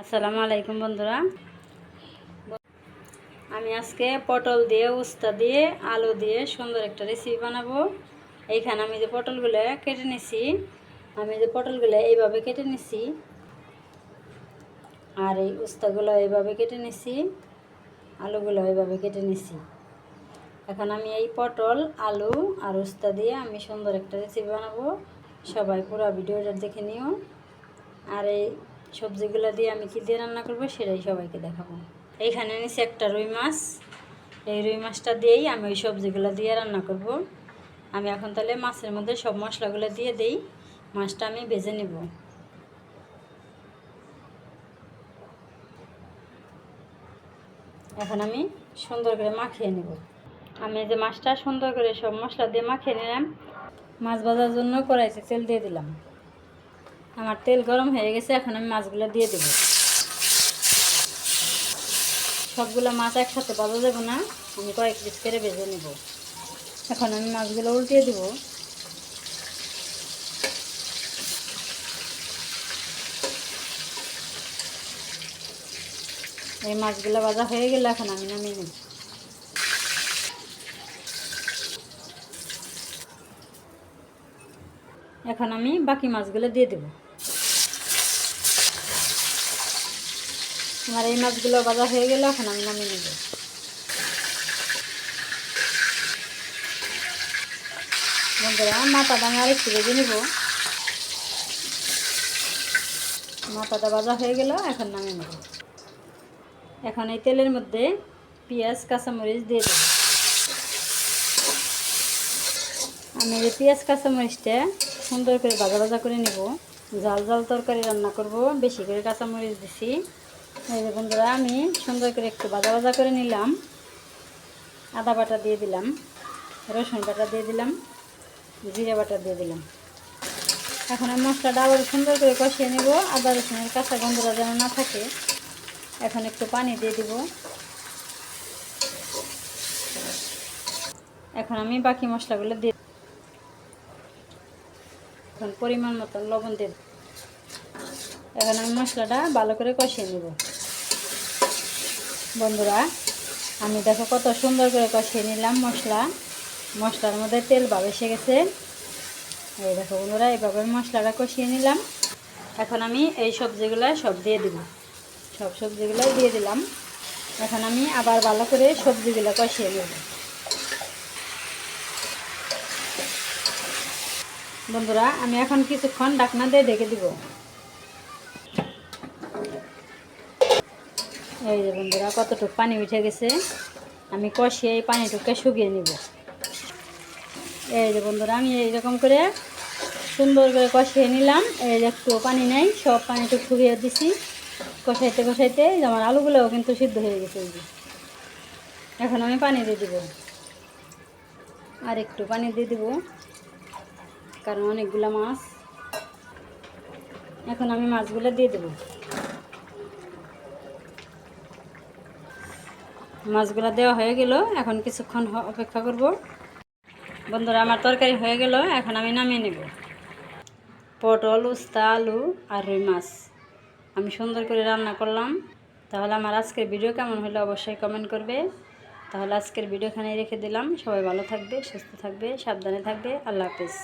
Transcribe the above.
আসসালামু আলাইকুম বন্ধুরা। আমি আজকে পটল দিয়ে উস্তা দিয়ে আলু দিয়ে সুন্দর একটা রেসিপি বানাবো। এইখানে আমি যে পটলগুলো কেটে নিছি, আমি যে পটলগুলো এইভাবে কেটে নিছি, আর এই উস্তাগুলো এইভাবে কেটে নিছি, আলুগুলো এইভাবে কেটে নিছি। এখন আমি এই পটল, আলু আর উস্তা দিয়ে আমি সুন্দর একটা রেসিপি বানাবো। সবাই পুরো ভিডিওটা দেখে নিও। আর এই সবজিগুলো দিয়ে আমি কী দিয়ে রান্না করব সেটাই সবাইকে দেখাবো। এইখানে নিছি একটা রুই মাছ। এই রুই মাছটা দিয়েই আমি ওই সবজিগুলো দিয়ে রান্না করব। আমি এখন তাহলে মাছের মধ্যে সব মশলাগুলো দিয়ে দেই। মাছটা আমি ভেজে নেব। এখন আমি সুন্দর করে মাখিয়ে নেব। আমি যে মাছটা সুন্দর করে সব মশলা দিয়ে মাখিয়ে নিলাম। মাছ ভাজার জন্য কড়াইতে তেল দিয়ে দিলাম। আমার তেল গরম হয়ে গেছে, এখন আমি মাছগুলো দিয়ে দেব। সবগুলো মাছ একসাথে ভাজা দেবো না, আমি কয়েক পিস করে ভেজে নেব। এখন আমি মাছগুলো উল্টিয়ে দেবো। এই মাছগুলো ভাজা হয়ে গেলে এখন আমি নামিয়ে নেব। এখন আমি বাকি মাছগুলো দিয়ে দেব। আমার এই মাছগুলো ভাজা হয়ে গেলে এখন আমি নামিয়ে নেব। বন্ধুরা, মাথাটা আমি আরেকটু ভেজে নেব। মাথাটা বাজা হয়ে গেল এখন নামিয়ে নেব। এখন এই তেলের মধ্যে পেঁয়াজ, কাঁচামরিচ দিয়ে দেব। আমি এই পেঁয়াজ কাঁচামরিচটা সুন্দর করে ভাজা ভাজা করে নেব। জাল জাল তরকারি রান্না করব, বেশি করে কাঁচামরিচ দিছি। এই যে বন্ধুরা, আমি সুন্দর করে একটু ভাজা ভাজা করে নিলাম। আদা বাটা দিয়ে দিলাম, রসুন বাটা দিয়ে দিলাম, জিরে বাটা দিয়ে দিলাম। এখন আমি মশলাটা আবার সুন্দর করে কষিয়ে নেব। আদা রসুনের কাঁচা গন্ধটা যেন না থাকে, এখন একটু পানি দিয়ে দিব। এখন আমি বাকি মশলাগুলো দিয়ে পরিমাণ মতন লবণ দিয়ে এখন আমি মশলাটা ভালো করে কষিয়ে নেব। বন্ধুরা, আমি দেখো কত সুন্দর করে কষিয়ে নিলাম মশলা। মশলার মধ্যে তেল ভাব এসে গেছে। এই দেখো বন্ধুরা এইভাবে মশলাটা কষিয়ে নিলাম। এখন আমি এই সবজিগুলো সব দিয়ে দিব। সব সবজিগুলো দিয়ে দিলাম। এখন আমি আবার ভালো করে সবজিগুলো কষিয়ে নেব। বন্ধুরা, আমি এখন কিছুক্ষণ ডাকনা দিয়ে ডেকে দিব। এই যে বন্ধুরা, কতটুকু পানি উঠে গেছে, আমি কষিয়ে এই পানিটুকে শুকিয়ে নিব। এই যে বন্ধুরা, আমি এইরকম করে সুন্দর করে কষিয়ে নিলাম। এই যে একটু পানি নেই, সব পানিটুকু শুকিয়ে দিছি। কষাইতে কষাইতে আমার আলুগুলোও কিন্তু সিদ্ধ হয়ে গেছে এখন আমি পানি দিয়ে দিব। আর একটু পানি দিয়ে দিব। কারণ অনেকগুলো মাছ। এখন আমি মাছগুলো দিয়ে দেব। মাছগুলো দেওয়া হয়ে গেল। এখন কিছুক্ষণ অপেক্ষা করব। বন্ধুরা, আমার তরকারি হয়ে গেল। এখন আমি নামিয়ে নেব। পটল, উস্তা, আলু আর রুই মাছ। আমি সুন্দর করে রান্না করলাম। তাহলে আমার আজকের ভিডিও কেমন হলে অবশ্যই কমেন্ট করবে। তাহলে আজকের ভিডিও এখানেই রেখে দিলাম। সবাই ভালো থাকবে, সুস্থ থাকবে, সাবধানে থাকবে। আল্লাহ হাফিজ।